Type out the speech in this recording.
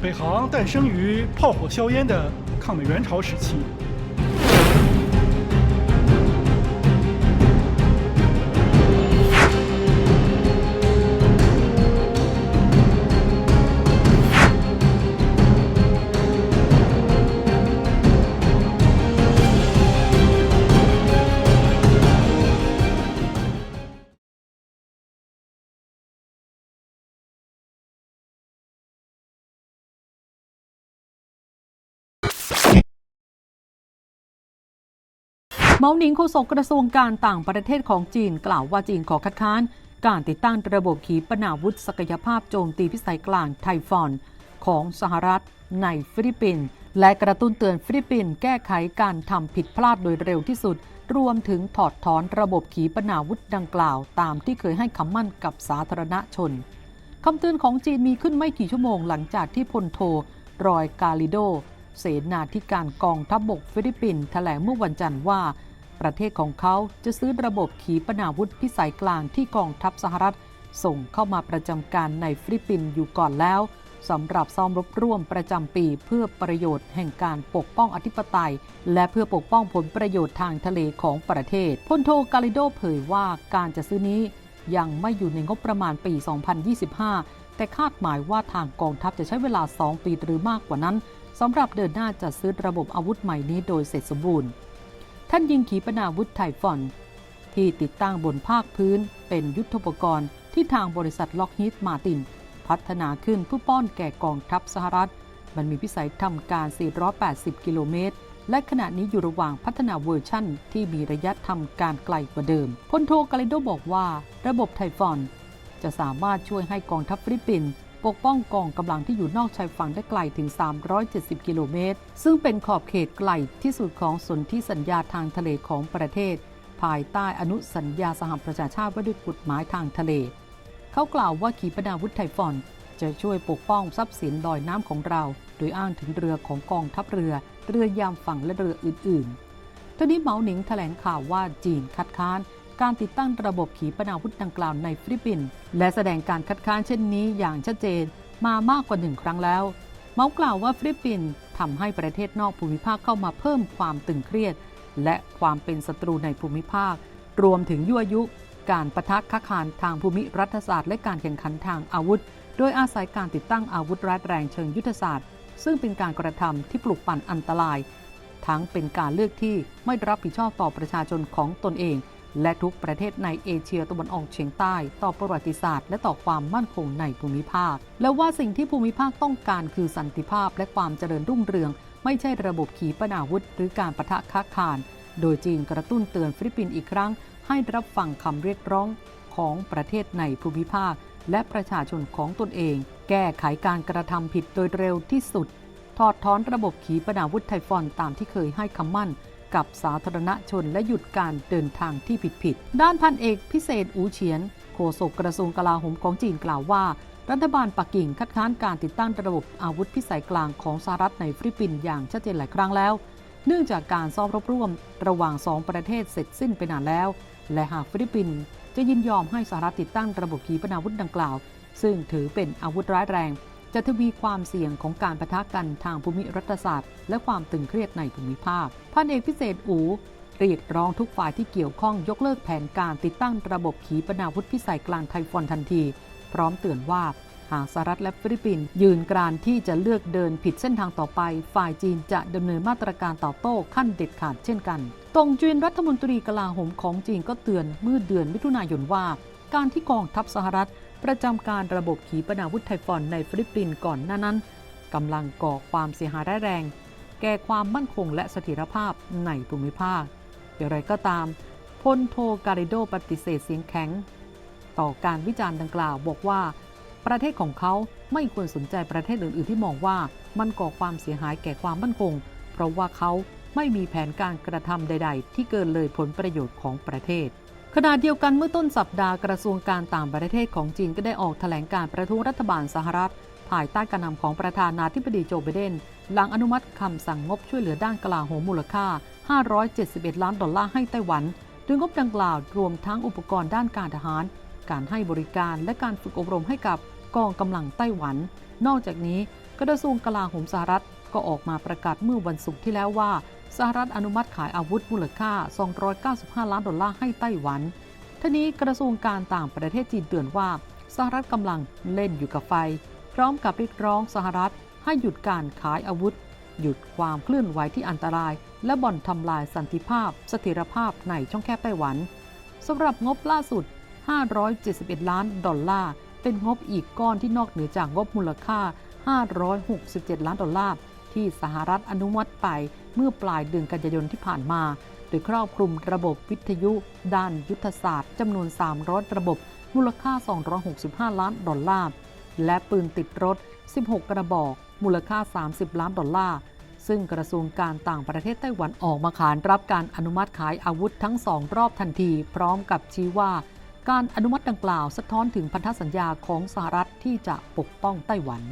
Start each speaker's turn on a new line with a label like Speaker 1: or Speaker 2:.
Speaker 1: 北航诞生于炮火硝烟的抗美援朝时期。
Speaker 2: เมาหนิงโฆษกกระทรวงการต่างประเทศของจีนกล่าวว่าจีนขอคัดค้าน การติดตั้งระบบขีปนาวุธศักยภาพโจมตีพิสัยกลางไทฟอน ของสหรัฐในฟิลิปปินส์และกระตุ้นเตือนฟิลิปปินส์แก้ไขการทำผิดพลาดโดยเร็วที่สุด รวมถึงถอดถอนระบบขีปนาวุธดังกล่าว ตามที่เคยให้คำมั่นกับสาธารณชนคำเตือนของจีนมีขึ้นไม่กี่ชั่วโมงหลังจากที่พลโทรอยกาลิโด เสนาธิการกองทัพบบกฟิลิปปินส์แถลงเมื่อวันจันทร์ว่า ประเทศของเขาจะซื้อระบบขีปนาวุธพิสัยกลางที่กองทัพสหรัฐ ส่งเข้ามาประจำการในฟิลิปปินส์อยู่ก่อนแล้วสำหรับซ้อมรบร่วมประจำปีเพื่อประโยชน์แห่งการปกป้องอธิปไตย และเพื่อปกป้องผลประโยชน์ทางทะเลของประเทศพลโทกาลิโดเผยว่าการจะซื้อนี้ยังไม่อยู่ในงบประมาณปี 2025 แต่คาดหมายว่าทางกองทัพจะใช้เวลา 2 ปีหรือมากกว่านั้นสำหรับเดินหน้าจัดซื้อระบบอาวุธใหม่นี้โดยเสร็จสมบูรณ์ ท่านยิงขีปนาวุธไทฟอน ที่ติดตั้งบนภาคพื้นเป็นยุทธปกรณ์ที่ทางบริษัทล็อกฮีดมาติน พัฒนาขึ้นเพื่อป้อนแก่กองทัพสหรัฐ มันมีพิสัยทำการ 480 กิโลเมตร และขณะนี้อยู่ระหว่างพัฒนาเวอร์ชั่น ที่มีระยะทำการไกลกว่าเดิมพลโทกาลิโดบอกว่า ระบบไทฟอน จะสามารถช่วยให้กองทัพฟิลิปปินส์ ปกป้องกองกำลังที่อยู่นอกชายฝั่งได้ไกลถึง 370 กิโลเมตร ซึ่งเป็นขอบเขตไกลที่สุดของสนธิสัญญาทางทะเลของประเทศ ภายใต้อนุสัญญาสหประชาชาติว่าด้วยกฎหมายทางทะเล เขากล่าวว่าขีปนาวุธไทฟอน จะช่วยปกป้องทรัพย์สินลอยน้ำของเรา โดยอ้างถึงเรือของกองทัพเรือ เรือยามฝั่งและเรืออื่นๆทนี้เหมาหนิงแถลงข่าวว่าจีนคัดค้าน การติดตั้งระบบขีปนาวุธดังกล่าวในฟิลิปปินส์และแสดงการคัดค้านเช่นนี้อย่างชัดเจนมามากกว่าหนึ่งครั้งแล้ว เมากล่าวว่าฟิลิปปินส์ทำให้ประเทศนอกภูมิภาคเข้ามาเพิ่มความตึงเครียด และความเป็นศัตรูในภูมิภาค รวมถึงยั่วยุ การประทะค้าขานทางภูมิรัฐศาสตร์และการแข่งขันทางอาวุธ โดยอาศัยการติดตั้งอาวุธร้ายแรงเชิงยุทธศาสตร์ ซึ่งเป็นการกระทำที่ปลุกปั่นอันตราย ทั้งเป็นการเลือกที่ไม่รับผิดชอบต่อประชาชนของตนเอง และทุกประเทศในเอเชียตะวันออกเฉียงใต้ ต่อประวัติศาสตร์ และต่อความมั่นคงในภูมิภาค และว่าสิ่งที่ภูมิภาคต้องการคือสันติภาพและความเจริญรุ่งเรือง ไม่ใช่ระบบขีปนาวุธ หรือการประทะค้าคานโดยจีนกระตุ้นเตือนฟิลิปปินส์อีกครั้ง ให้รับฟังคำเรียกร้องของประเทศในภูมิภาค และประชาชนของตนเอง แก้ไขการกระทำผิดโดยเร็วที่สุด ถอดถอนระบบขีปนาวุธไทฟอนตามที่เคยให้คำมั่น กับสาธารณชนและหยุดการเดินทางที่ผิดๆ ด้านพันเอกพิเศษอูเฉียน โฆษกกระทรวงกลาโหมของจีนกล่าวว่า รัฐบาลปักกิ่งคัดค้านการติดตั้งระบบอาวุธพิสัยกลางของสหรัฐในฟิลิปปินส์อย่างชัดเจนหลายครั้งแล้ว เนื่องจากการซ้อมรบร่วมระหว่างสองประเทศเสร็จสิ้นไปนานแล้ว และหากฟิลิปปินส์จะยินยอมให้สหรัฐติดตั้งระบบขีปนาวุธดังกล่าว ซึ่งถือเป็นอาวุธร้ายแรง จะทวีความเสี่ยงของการประทะกันทางภูมิรัฐศาสตร์ และความตึงเครียดในภูมิภาคพันเอกพิเศษอูเรียกร้องทุกฝ่ายที่เกี่ยวข้องยกเลิกแผนการติดตั้งระบบขีปนาวุธพิสัยกลางไทฟอนทันที พร้อมเตือนว่าหากสหรัฐและฟิลิปปินส์ยืนกรานที่จะเลือกเดินผิดเส้นทางต่อไป ฝ่ายจีนจะดำเนินมาตรการตอบโต้ขั้นเด็ดขาดเช่นกัน ตงจุนรัฐมนตรีกลาโหมของจีนก็เตือนเมื่อเดือนมิถุนายนว่า การที่กองทัพสหรัฐ ประจำการระบบขีปนาวุธไทฟอนในฟิลิปปินส์ก่อนหน้านั้นกำลังก่อความเสียหายร้ายแรง แก่ความมั่นคงและเสถียรภาพในภูมิภาค อย่างไรก็ตามพลโทการิโดปฏิเสธเสียงแข็ง ต่อการวิจารณ์ดังกล่าวบอกว่า ประเทศของเขาไม่ควรสนใจประเทศอื่น ๆ ที่มองว่ามันก่อความเสียหายแก่ความมั่นคง เพราะว่าเขาไม่มีแผนการกระทำใด ๆ ที่เกินเลยผลประโยชน์ของประเทศ ขณะเดียวกันเมื่อต้นสัปดาห์กระทรวงการต่างประเทศของจีนก็ได้ออกแถลงการประท้วงรัฐบาลสหรัฐ ภายใต้การนำของประธานาธิบดีโจไบเดน หลังอนุมัติคำสั่งงบช่วยเหลือด้านกลาโหมมูลค่า 571 ล้านดอลลาร์ให้ไต้หวันโดยงบดังกล่าวรวมทั้งอุปกรณ์ด้านการทหาร การให้บริการและการฝึกอบรมให้กับกองกำลังไต้หวัน นอกจากนี้กระทรวงกลาโหมสหรัฐก็ออกมาประกาศเมื่อวันศุกร์ที่แล้วว่า สหรัฐอนุมัติขายอาวุธมูลค่า 295 ล้านดอลลาร์ให้ไต้หวันทีนี้กระทรวงการต่างประเทศจีนเตือนว่าสหรัฐกำลังเล่นอยู่กับไฟ พร้อมกับเรียกร้องสหรัฐให้หยุดการขายอาวุธ หยุดความเคลื่อนไหวที่อันตราย และบ่อนทำลายสันติภาพเสถียรภาพในช่องแคบไต้หวันสำหรับงบล่าสุด 571 ล้านดอลลาร์ เป็นงบอีกก้อนที่นอกเหนือจากงบมูลค่า 567 ล้านดอลลาร์ ที่สหรัฐอนุมัติไป เมื่อปลายเดือนกันยายนที่ผ่านมา โดยครอบคลุมระบบวิทยุ ด้านยุทธศาสตร์จำนวน 300 ระบบ มูลค่า 265 ล้านดอลลาร์และปืนติดรถ 16 กระบอก มูลค่า 30 ล้านดอลลาร์ซึ่งกระทรวงการต่างประเทศไต้หวันออกมาขานรับการอนุมัติขายอาวุธทั้งสองรอบทันที พร้อมกับชี้ว่า การอนุมัติดังกล่าวสะท้อนถึงพันธสัญญาของสหรัฐที่จะปกป้องไต้หวัน